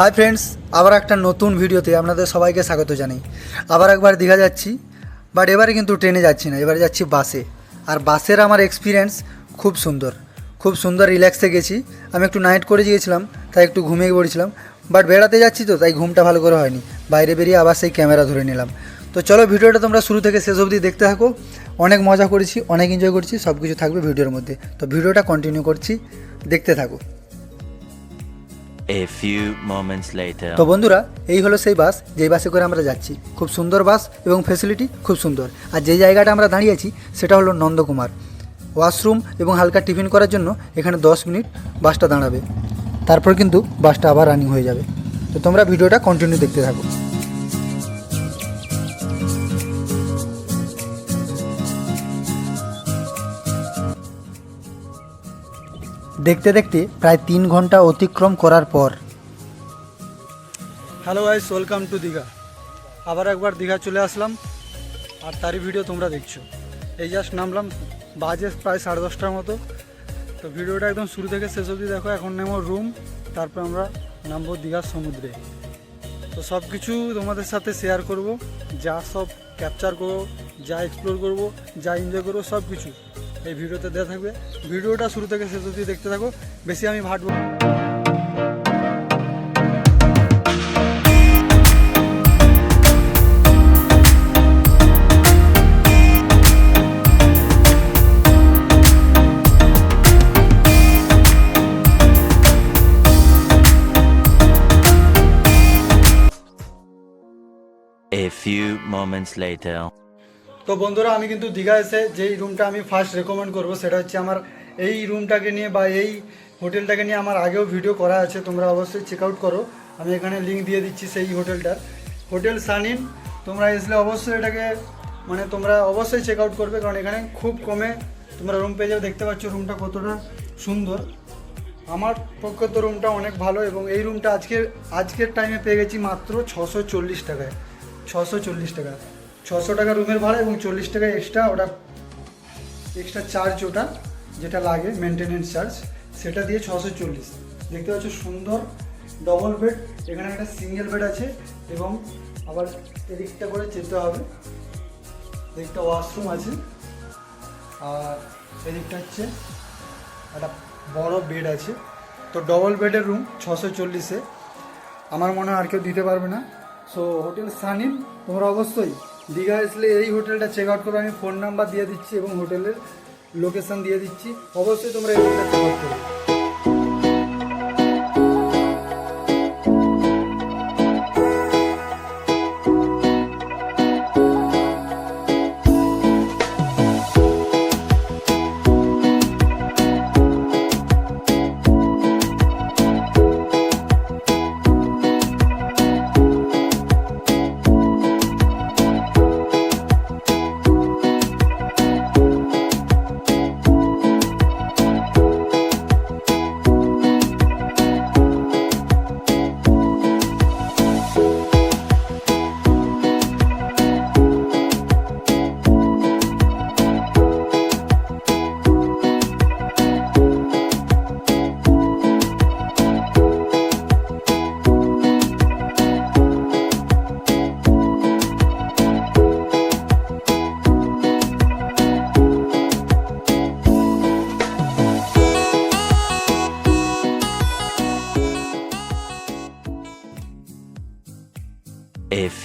Hi friends আবার একটা নতুন ভিডিওতে আপনাদের সবাইকে স্বাগত জানাই। আবার একবার দীঘা যাচ্ছি বাট এবারে কিন্তু ট্রেনে যাচ্ছি না, এবারে যাচ্ছি বাসে। আর বাসের আমার এক্সপিরিয়েন্স খুব সুন্দর খুব সুন্দর রিল্যাক্সে গেছি। আমি একটু নাইট করে গিয়েছিলাম, তাই একটু ঘুমিয়ে পড়েছিলাম বাট বেড়াতে যাচ্ছি তো, তাই ঘুমটা ভালো করে হয়নি। বাইরে বেরিয়ে আবার সেই ক্যামেরা ধরে নিলাম। তো চলো ভিডিওটা তোমরা শুরু থেকে শেষ অবধি দেখতে থাকো। অনেক মজা করেছি, অনেক এনজয় করছি সব কিছু থাকবে ভিডিওর মধ্যে। তো ভিডিওটা কন্টিনিউ করছি, দেখতে থাকো। তো বন্ধুরা, এই হলো সেই বাস, যেই বাসে করে আমরা যাচ্ছি। খুব সুন্দর বাস এবং ফেসিলিটি খুব সুন্দর। আর যে জায়গাটা আমরা দাঁড়িয়েছি, সেটা হলো নন্দকুমার। ওয়াশরুম এবং হালকা টিফিন করার জন্য এখানে দশ মিনিট বাসটা দাঁড়াবে। তারপর কিন্তু বাসটা আবার রানিং হয়ে যাবে। তো তোমরা ভিডিওটা কন্টিনিউ দেখতে থাকো। দেখতে দেখতে প্রায় তিন ঘণ্টা অতিক্রম করার পর। Hello guys welcome to Digha আবার একবার দীঘা চলে আসলাম, আর তারই ভিডিও তোমরা দেখছ। এই জাস্ট নামলাম, বাজে প্রায় সাড়ে দশটার মতো। তো ভিডিওটা একদম শুরু থেকে শেষ অবধি দেখো, এখন নেব রুম তারপর আমরা নামবো দীঘার সমুদ্রে। তো সব কিছু তোমাদের সাথে শেয়ার করব, যা সব ক্যাপচার করব, যা এক্সপ্লোর করব, যা এনজয় করব সব কিছু এই ভিডিওতে দেওয়া থাকবে ভিডিওটা শুরু থেকে শেষ অবধি দেখতে থাকো বেশি আমি ভাটবো। A few moments later. তো বন্ধুরা, আমি কিন্তু দীঘা এসে যেই রুমটা আমি ফার্স্ট রেকমেন্ড করব সেটা হচ্ছে আমার এই রুমটাকে নিয়ে বা এই হোটেলটাকে নিয়ে আমার আগেও ভিডিও করা আছে, তোমরা অবশ্যই চেক আউট করো। আমি এখানে লিঙ্ক দিয়ে দিচ্ছি সেই হোটেলটার হোটেল সানিন তোমরা আসলে অবশ্যই এটাকে মানে তোমরা অবশ্যই চেক আউট করবে, কারণ এখানে খুব কমে তোমরা রুম পেয়ে যাবে দেখতে পাচ্ছ রুমটা কতটা সুন্দর। আমার পক্ষে তো রুমটা অনেক ভালো এবং এই রুমটা আজকের আজকের টাইমে পেয়ে গেছি মাত্র ছশো চল্লিশ টাকায়। ছশো চল্লিশ টাকা। ছশো টাকা রুমের ভাড়া এবং চল্লিশ টাকা এক্সট্রা ওটা এক্সট্রা চার্জ ওটা যেটা লাগে মেনটেনেন্স চার্জ সেটা দিয়ে ছশো চল্লিশ। দেখতে পাচ্ছ সুন্দর ডবল বেড এখানে একটা সিঙ্গেল বেড আছে এবং আবার এদিকটা করে যেতে হবে। এদিকটা ওয়াশরুম আছে। আর এদিকটা হচ্ছে একটা বড় বেড আছে। তো ডবল বেডের রুম ছশো চল্লিশে। আমার মনে হয় আর কেউ দিতে পারবে না। সো হোটেল সানিন তোমরা অবশ্যই দীঘা আসলে এই হোটেলটা চেক আউট করো। আমি ফোন নাম্বার দিয়ে দিচ্ছি এবং হোটেলের লোকেশান দিয়ে দিচ্ছি। অবশ্যই তোমরা এই হোটেলটা চেক আউট করো।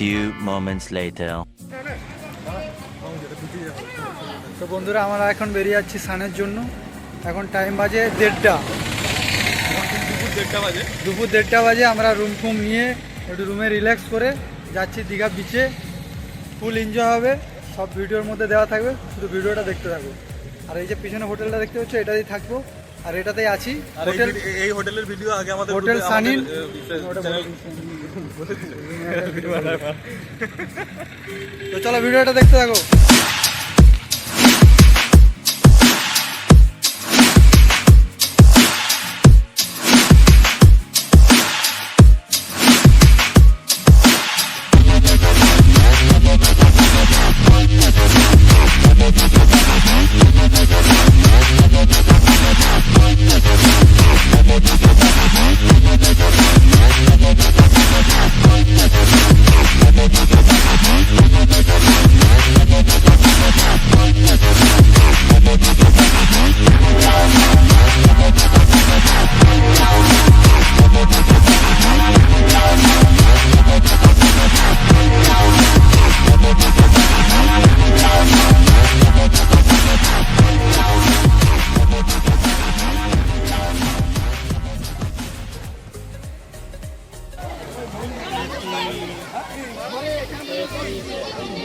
Few moments later. তো বন্ধুরা, আমরা এখন বেরিয়ে যাচ্ছি সানের জন্য। এখন টাইম বাজে দেড়টা। দুপুর দেড়টা বাজে দুপুর দেড়টা বাজে আমরা রুম ফুম নিয়ে একটু রুমে রিল্যাক্স করে যাচ্ছি দীঘা বিচে ফুল এনজয় হবে, সব ভিডিওর মধ্যে দেওয়া থাকবে, শুধু ভিডিওটা দেখতে থাকো আর এই যে পিছনে হোটেলটা দেখতে পাচ্ছ, এটাতেই থাকব। আর এটাতেই আছি। হোটেল এই হোটেলের ভিডিও আগে আমাদের হোটেল সানিন। তো চলো ভিডিওটা দেখতে থাকো। いいね。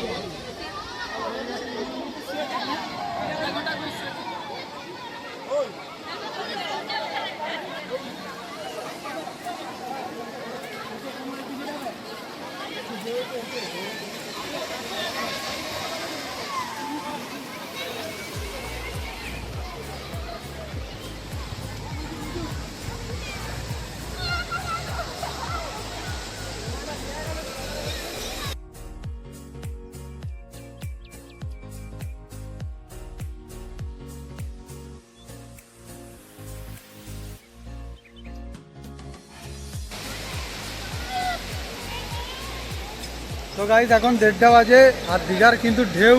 তো গাইজ এখন দেড়টা বাজে আর দীঘার কিন্তু ঢেউ।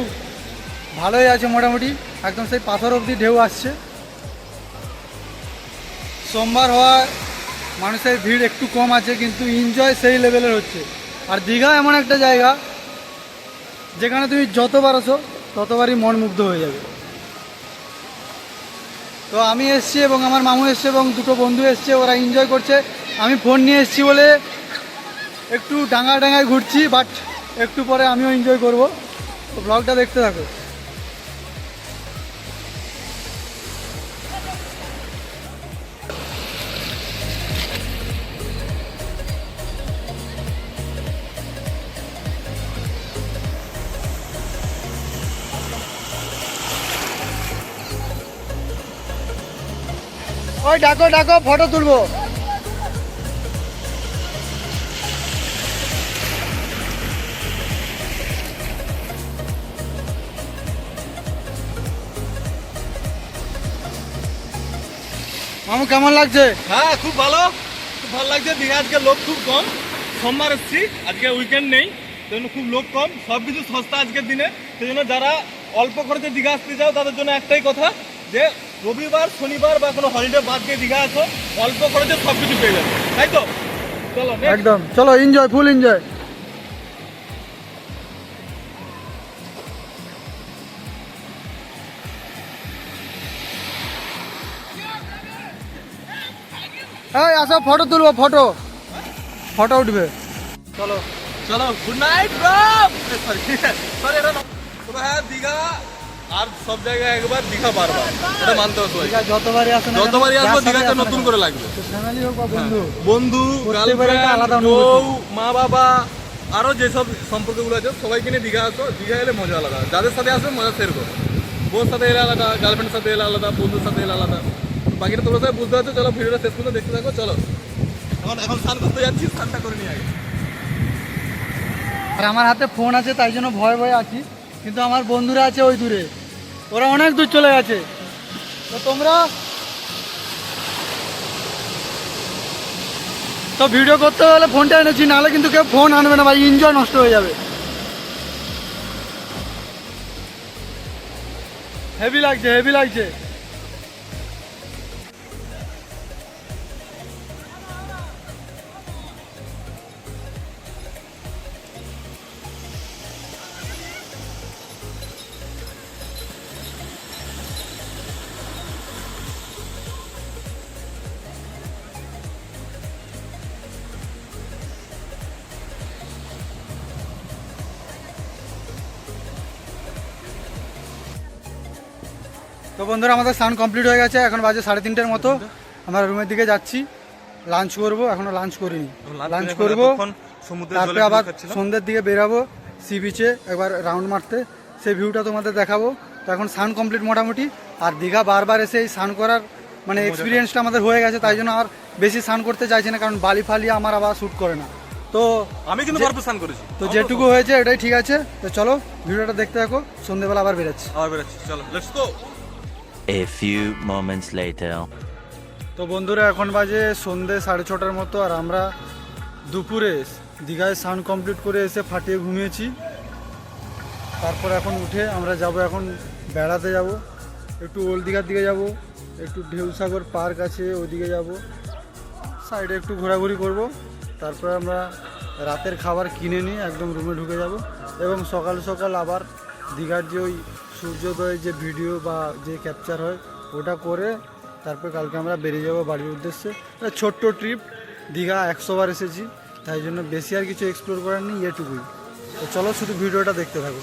ভালোই আছে মোটামুটি। একদম সেই পাথর অবধি ঢেউ আসছে। সোমবার হওয়ায় মানুষের ভিড় একটু কম আছে, কিন্তু এনজয় সেই লেভেলের হচ্ছে। আর দীঘা এমন একটা জায়গা, যেখানে তুমি যতবার আসো, ততবারই মন মুগ্ধ হয়ে যাবে। তো আমি এসছি এবং আমার মামু এসছে এবং দুটো বন্ধু এসছে, ওরা এনজয় করছে। আমি ফোন নিয়ে এসছি বলে একটু ডাঙা ডাঙায় ঘুরছি বাট একটু পরে আমিও এনজয় করব। ব্লগটা দেখতে থাকো। ওই, ডাকো ডাকো ফটো তুলবো। মামু কেমন লাগছে? হ্যাঁ খুব ভালো। খুব ভালো লাগছে। দীঘা আজকে লোক খুব কম। সোমবার এসছি। আজকে উইকেন্ড নেই। সেই জন্য খুব লোক কম। সব কিছু সস্তা আজকের দিনে। সেই জন্য যারা অল্প খরচে দীঘা আসতে চাও তাদের জন্য একটাই কথা যে রবিবার শনিবার বা কোনো হলিডে বাদ দিয়ে দীঘা আসো। অল্প খরচে সব কিছু পেয়ে যাবে। তাই তো? চলো একদম। চলো এনজয় ফুল এনজয় এই আসো ফটো তুলবো ফটো ফটো উঠবে। চলো চলো good night bro sorry sorry এটা। হ্যাঁ দীঘা আর সব জায়গায় একবার দীঘা বারবার। এটা মানতে হবে যতবারই আসো যতবারই আসব না নতুন করে লাগবে। ফ্যামিলি হোক বা বন্ধু বন্ধু আলাদা। মা বাবা আরও যেসব সম্পর্কগুলো আছে সবাইকে নিয়ে দীঘা আসো। দীঘা এলে মজা আলাদা। যাদের সাথে আসবে মজা শেয়ার করো বউর সাথে এলে আলাদা গার্লফ্রেন্ডের সাথে এলে আলাদা বন্ধুর সাথে এলে আলাদা। বাকিটা তোমরা সবাই বুঝতে পারছ, চলো ভিডিওটা শেষ পর্যন্ত দেখতে থাকো, চলো। এখন এখন স্নান করতে যাচ্ছি, স্নানটা করে নিয়ে আগে। আর আমার হাতে ফোন আছে, তাই জন্য ভয়ে ভয়ে আছি। কিন্তু আমার বন্ধুরা আছে ওই দূরে। ওরা অনেক দূর চলে গেছে। তো তোমরা তো ভিডিও করতে হলে ফোনটা এনেছি, নাহলে কিন্তু কেউ ফোন আনবে না, ভাই এনজয় নষ্ট হয়ে যাবে। হেভি লাগছে হেভি লাগছে। তো বন্ধুরা আমাদের স্নান কমপ্লিট হয়ে গেছে। এখন বাজে সাড়ে তিনটের মতো। আমরা রুমের দিকে যাচ্ছি। লাঞ্চ করব। এখনও লাঞ্চ করিনি। লাঞ্চ করব। তারপরে আবার সন্ধ্যের দিকে বেরাবো সি বিচে একবার রাউন্ড মারতে। সেই ভিউটা তোমাদের দেখাবো। তো এখন সান কমপ্লিট মোটামুটি। আর দীঘা বারবার এসে এই সান করার মানে এক্সপিরিয়েন্সটা আমাদের হয়ে গেছে। তাই জন্য আর বেশি স্নান করতে চাইছি না কারণ বালি ফালি আমার আবার শ্যুট করে না। তো আমি কিন্তু ভরপুর স্নান করেছি। তো যেটুকু হয়েছে এটাই ঠিক আছে। তো চলো ভিডিওটা দেখতে থাকো। সন্ধ্যেবেলা আবার বেরোচ্ছি। আবার বেরোচ্ছি। চলো let's go A few moments later. তো বন্ধুরা, এখন বাজে সন্ধে সাড়ে ছটার মতো আর আমরা দুপুরে দীঘায় স্নান কমপ্লিট করে এসে ফাটিয়ে ঘুমিয়েছি। তারপর এখন উঠে আমরা যাব এখন বেড়াতে যাব। একটু ওল্ড দীঘার দিকে যাব, একটু ঢেউসাগর পার্ক আছে ওইদিকে যাব। সাইডে একটু ঘোরাঘুরি করব। তারপর আমরা রাতের খাবার কিনে নিয়ে একদম রুমে ঢুকে যাব। এবং সকাল সকাল আবার দীঘার যে ওই সূর্যোদয়ের যে ভিডিও বা যে ক্যাপচার হয়, ওটা করে তারপর কালকে আমরা বেরিয়ে যাব বাড়ির উদ্দেশ্যে। ছোট্ট ট্রিপ দীঘা একশো বার এসেছি, তাই জন্য বেশি আর কিছু এক্সপ্লোর করার নেই, এটুকুই। তো চলো শুধু ভিডিওটা দেখতে থাকো।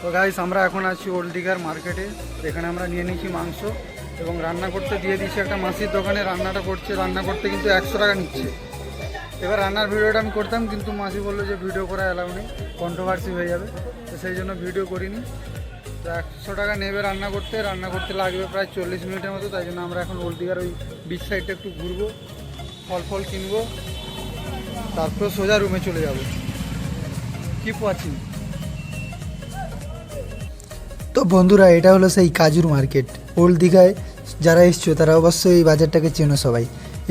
তো গাইস আমরা এখন আছি ওল্ড দীঘার মার্কেটে এখানে আমরা নিয়ে নিয়েছি মাংস এবং রান্না করতে দিয়ে দিয়েছি একটা মাসির দোকানে। রান্নাটা করছে, রান্না করতে কিন্তু একশো টাকা নিচ্ছে। এবার রান্নার ভিডিওটা আমি করতাম, কিন্তু মাসি বলল যে ভিডিও করা অ্যালাউ নেই কন্ট্রোভার্সি হয়ে যাবে। তো সেই জন্য ভিডিও করিনি। তো একশো টাকা নেবে রান্না করতে রান্না করতে লাগবে প্রায় চল্লিশ মিনিটের মতো, তাই জন্য আমরা এখন ওল্ড দীঘার ওই বিচ সাইডটা একটু ঘুরবো, ফল ফল কিনবো, তারপর সোজা রুমে চলে যাব। কি ওয়াচিং তো বন্ধুরা, এটা হলো সেই কাজুর মার্কেট। ওল্ড দীঘায় যারা এসছো, তারা অবশ্যই এই বাজারটাকে চেনো সবাই।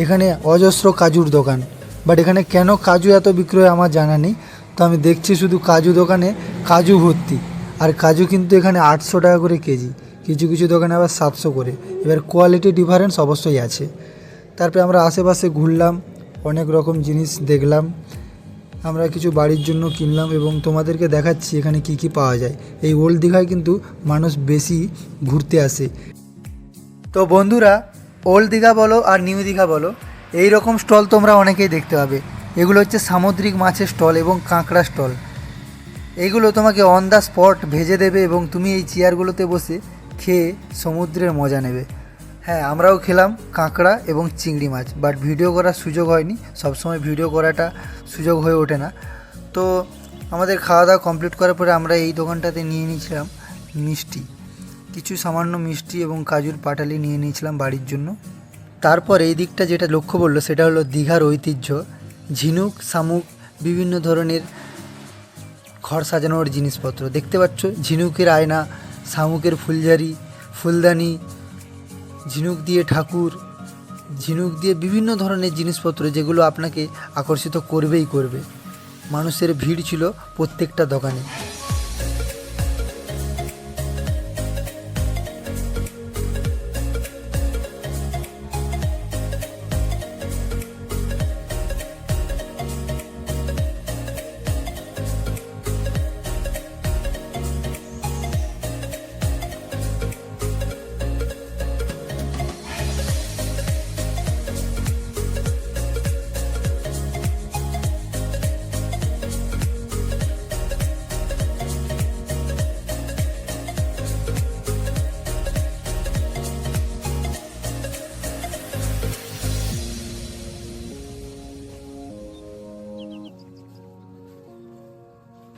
এখানে অজস্র কাজুর দোকান। বাট এখানে কেন কাজু এত বিক্রয় আমার জানা নেই। তো আমি দেখছি শুধু কাজু দোকানে কাজু ভর্তি। আর কাজু কিন্তু এখানে আটশো টাকা করে কেজি। কিছু কিছু দোকানে আবার সাতশো করে। এবার কোয়ালিটি ডিফারেন্স অবশ্যই আছে। তারপরে আমরা আশেপাশে ঘুরলাম, অনেক রকম জিনিস দেখলাম। আমরা কিছু বাড়ির জন্য কিনলাম এবং তোমাদেরকে দেখাচ্ছি এখানে কি কি পাওয়া যায়। এই ওল্ড দীঘায় কিন্তু মানুষ বেশি ঘুরতে আসে। তো বন্ধুরা ওল্ড দীঘা বলো আর নিউ দীঘা বলো এই রকম স্টল তোমরা অনেকেই দেখতে পাবে। এগুলো হচ্ছে সামুদ্রিক মাছের স্টল এবং কাঁকড়া স্টল। এইগুলো তোমাকে অন দ্য স্পট ভেজে দেবে এবং তুমি এই চেয়ারগুলোতে বসে খেয়ে সমুদ্রের মজা নেবে। হ্যাঁ আমরাও খেলাম কাঁকড়া এবং চিংড়ি মাছ বাট ভিডিও করার সুযোগ হয়নি। সবসময় ভিডিও করাটা সুযোগ হয়ে ওঠে না। তো আমাদের খাওয়া দাওয়া কমপ্লিট করার পরে আমরা এই দোকানটাতে নিয়ে নিয়েছিলাম মিষ্টি। কিছু সামান্য মিষ্টি এবং কাজুর পাটালি নিয়ে নিয়েছিলাম বাড়ির জন্য। তারপর এই দিকটা যেটা লক্ষ্য করল সেটা হলো দীঘার ঐতিহ্য। ঝিনুক, শামুক, বিভিন্ন ধরনের ঘর সাজানোর জিনিসপত্র। দেখতে পাচ্ছ, ঝিনুকের আয়না, শামুকের ফুলঝারি, ফুলদানি, ঝিনুক দিয়ে ঠাকুর, ঝিনুক দিয়ে বিভিন্ন ধরনের জিনিসপত্র যেগুলো আপনাকে আকর্ষিত করবেই করবে। মানুষের ভিড় ছিল প্রত্যেকটা দোকানে।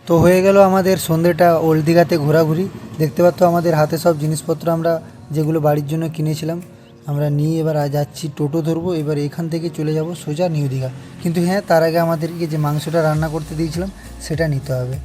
তো হয়ে গেল আমাদের সন্ধ্যেটা ওল্ড দীঘাতে ঘোরাঘুরি। দেখতে পাচ্ছ আমাদের হাতে সব জিনিসপত্র আমরা যেগুলো বাড়ির জন্য কিনেছিলাম, আমরা নিয়ে এবার যাচ্ছি, টোটো ধরবো, এবার এখান থেকে চলে যাব সোজা নিউ দীঘা। কিন্তু হ্যাঁ তার আগে আমাদেরকে যে মাংসটা রান্না করতে দিয়েছিলাম, সেটা নিতে হবে।